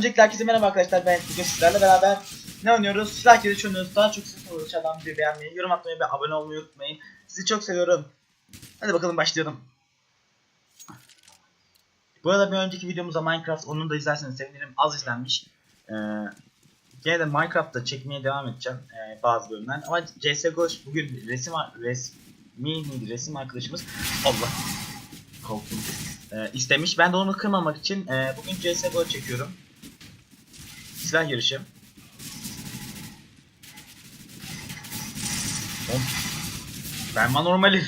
Öncelikle herkese merhaba arkadaşlar ben bugün sizlerle beraber ne oynuyoruz? Silah gelişi oynuyoruz. Daha çok siz olur adam bir beğenmeyi, yorum atmayı ve abone olmayı unutmayın. Sizi çok seviyorum. Hadi bakalım başlayalım. Bu arada bir önceki videomuzda Minecraft onu da izlerseniz sevinirim. Az izlenmiş. Ee, gene de Minecraft'ta çekmeye devam edeceğim ee, bazı bölümler. Ama CSGO bugün resim resmi miydi resim arkadaşımız Allah korktum. Ee, istemiş. Ben de onu kırmamak için e, bugün CSGO çekiyorum. Silah yarışı. Oğlum, Ben ma normali.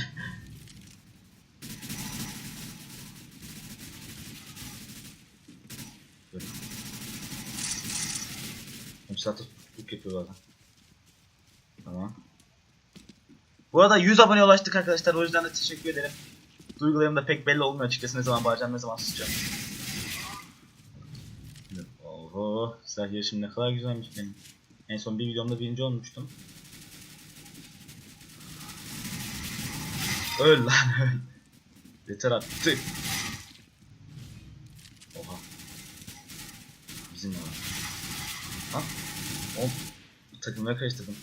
Zaten tutukluk yapıyor adam. Tamam. Bu arada 100 abone ulaştık arkadaşlar. O yüzden de teşekkür ederim. Duygularım da pek belli olmuyor açıkçası ne zaman bağıracağım ne zaman susacağım. Oho silah yarışım ne kadar güzelmiş benim. En son bir videomda birinci olmuştum. Öl lan öl. Yeter attı. Oha. Bizim ne var? Lan. Oğlum. Takımları karıştırdım.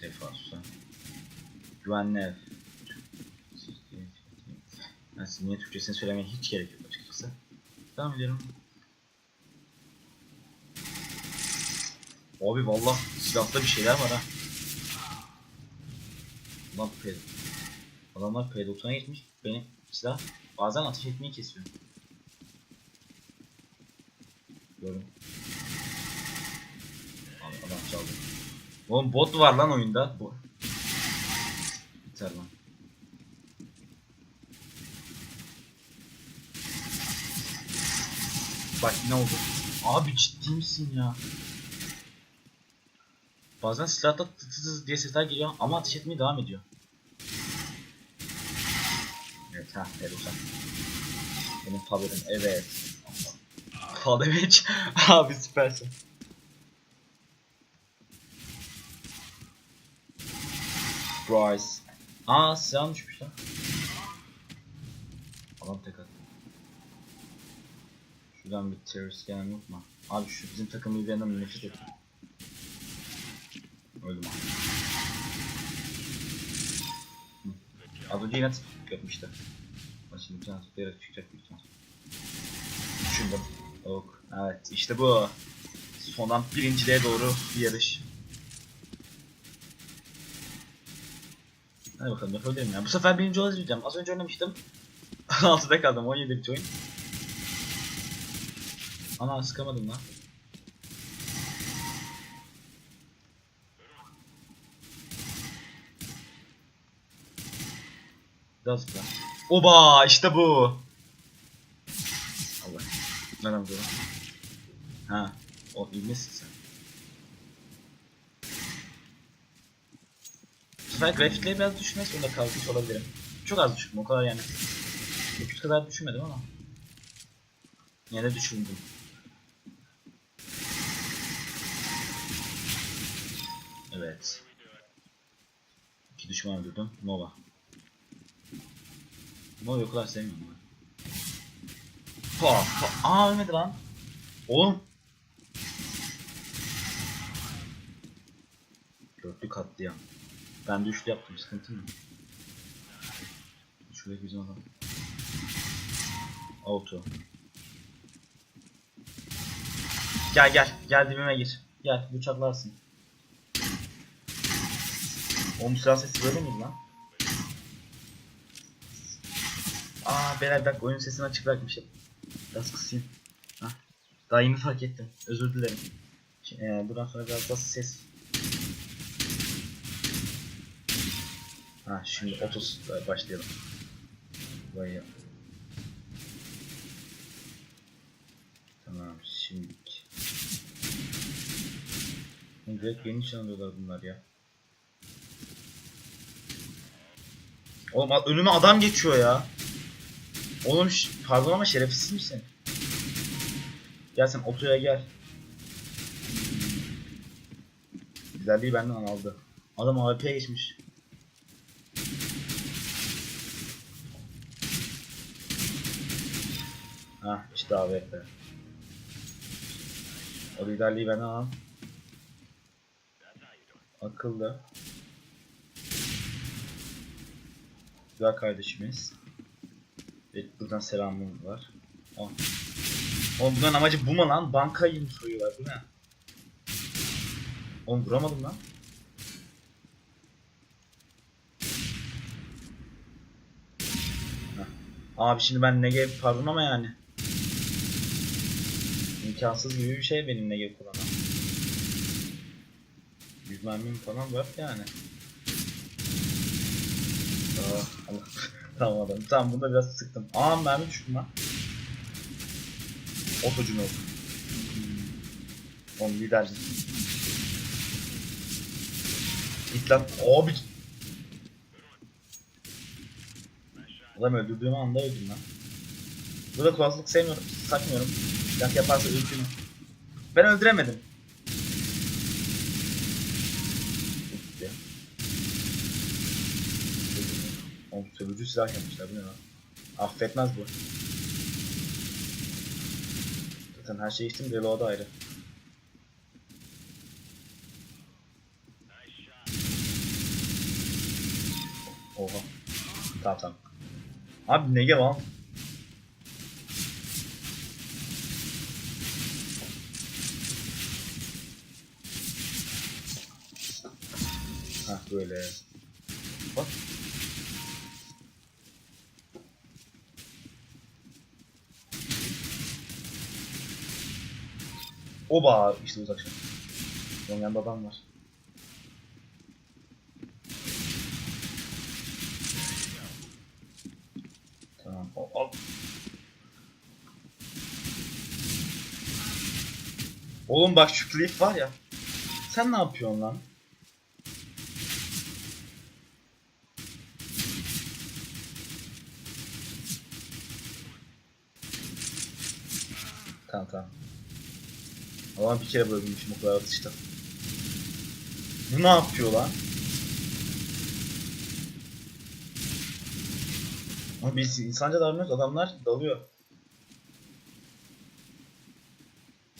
Sefa Susan. Güvenli ev. Ben size niye Türkçesini söylemeye hiç gerek yok. Devam edelim. Abi valla silahta bir şeyler var ha. Lan P... Adamlar P90'a geçmiş. Benim silah bazen ateş etmeyi kesiyor. Abi adam çaldı. Oğlum bot var lan oyunda. Bo Biter lan. Bak ne oldu? Abi ciddi misin ya? Bazen silahta tıt tıt tıt diye sesler geliyor ama ateş etmeye devam ediyor. Evet ha Erusan. Benim favorim evet. Damage. Abi süpersin. Bryce. Aa silah düşmüş lan. Adam tek attı. Şuradan bir terörist gelen yok mu? Abi şu bizim takım liderinden nefret ettim. Öldüm abi. Az önce yine tıklık yapmıştı. Bak şimdi bir tane tıklayarak çıkacak büyük ihtimal. Düşündüm. Ok. Evet işte bu. Sondan birinciliğe doğru bir yarış. Hadi bakalım yapabilirim ya. Bu sefer birinci olabileceğim. Az önce oynamıştım. 6'da kaldım. 17 bit oyun. Ana sıkamadım lan. Biraz zıpla. Oba işte bu. Allah. Bu? Ha. O ilmesin sen. Bu sefer grafikleri biraz düşmek zorunda kalmış olabilirim. Çok az düşürdüm o kadar yani. 9 kadar düşürmedim ama. Yine de düşürdüm. Evet. İki düşman öldürdüm. Nova. Nova'yı o kadar sevmiyorum ben. Pa, pa. Aa ölmedi lan. Oğlum. Dörtlü katliam. Ben de üçlü yaptım sıkıntı mı? Şuraya bizim adam. Auto. Gel gel. Gel dibime gir. Gel bıçaklarsın. Oğlum silah sesi böyle miydi lan? Aa beyler bak oyun sesini açık bırakmışım. Biraz kısayım. Hah. Daha yeni fark ettim. Özür dilerim. Şimdi, e, buradan sonra biraz daha ses. Ha şimdi 30 başlayalım. Vay Tamam şimdi. Direkt yeni çalıyorlar bunlar ya. Oğlum önüme adam geçiyor ya. Oğlum pardon ama şerefsiz misin? Gel sen otoya gel. Güzelliği benden aldı. Adam AWP'ye geçmiş. Hah işte AWP. O liderliği ben al. Akıllı. Güzel kardeşimiz. Evet buradan selamım var. Oh. Oğlum bunların amacı bu mu lan? Bankayı mı soruyorlar bu ne? Oğlum vuramadım lan. Abi şimdi ben Negev pardon ama yani. İmkansız gibi bir şey benim Negev kullanmam. 100 mermim falan var yani. Allah. tamam adam. Tamam bunda biraz sıktım. Aa mermi düştüm lan. Otocu oldu. Oğlum lider. Git lan. Abi. Adam öldürdüğüm anda öldüm lan. Burada kulaklık sevmiyorum. Sakmıyorum. Silah yaparsa öldürürüm. Ben öldüremedim. Oğlum sövücü silah yapmışlar bu ne lan? Affetmez bu. Zaten her şey içtim reload ayrı. Oha. Tamam tamam. Abi ne gel lan? Hah böyle. Bak. Oba işte uzak şey. Onun yanında adam var. Tamam. Al. al. Oğlum bak şu klip var ya. Sen ne yapıyorsun lan? Tamam tamam. Ama bir kere bölünmüşüm o kadar atışta. Bu ne yapıyor lan? Ama biz insanca davranıyoruz adamlar dalıyor.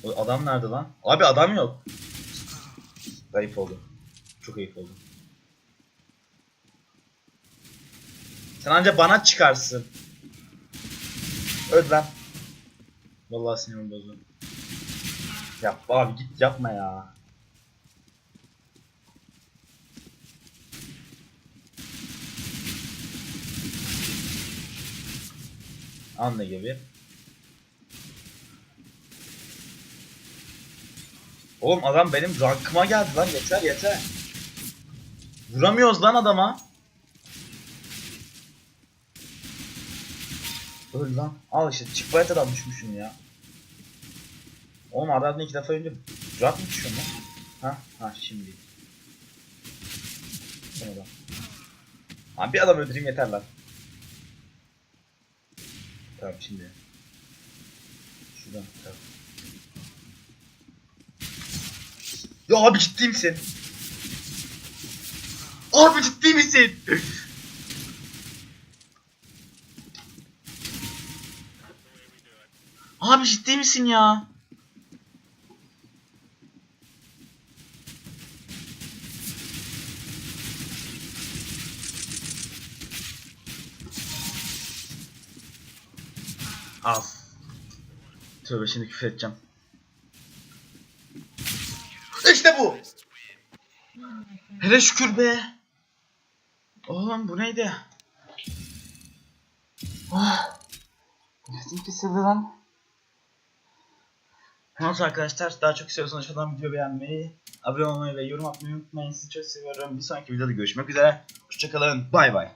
O adam nerede lan? Abi adam yok. Ayıp oldu. Çok ayıp oldu. Sen anca bana çıkarsın. Öl lan. Vallahi sinirim bozuldu. Yapma abi git yapma ya. Anla gibi. Oğlum adam benim rankıma geldi lan yeter yeter. Vuramıyoruz lan adama. Öl lan. Al işte çık bayatadan düşmüşsün ya. Oğlum adamla iki defa öldüm. Rahat mı düşüyor lan? Ha? Ha şimdi. Adam. Abi bir adam öldüreyim yeter lan. Tamam şimdi. Şuradan tamam. Ya abi ciddi misin? Abi ciddi misin? Abi ciddi misin ya? Al. Tövbe şimdi küfür edeceğim. İşte bu. Hele şükür be. Oğlum bu neydi? Oh. Nefesim kesildi lan. Neyse arkadaşlar daha çok istiyorsanız aşağıdan video beğenmeyi, abone olmayı ve yorum atmayı unutmayın. Sizi çok seviyorum. Bir sonraki videoda görüşmek üzere. Hoşçakalın. Bay bay.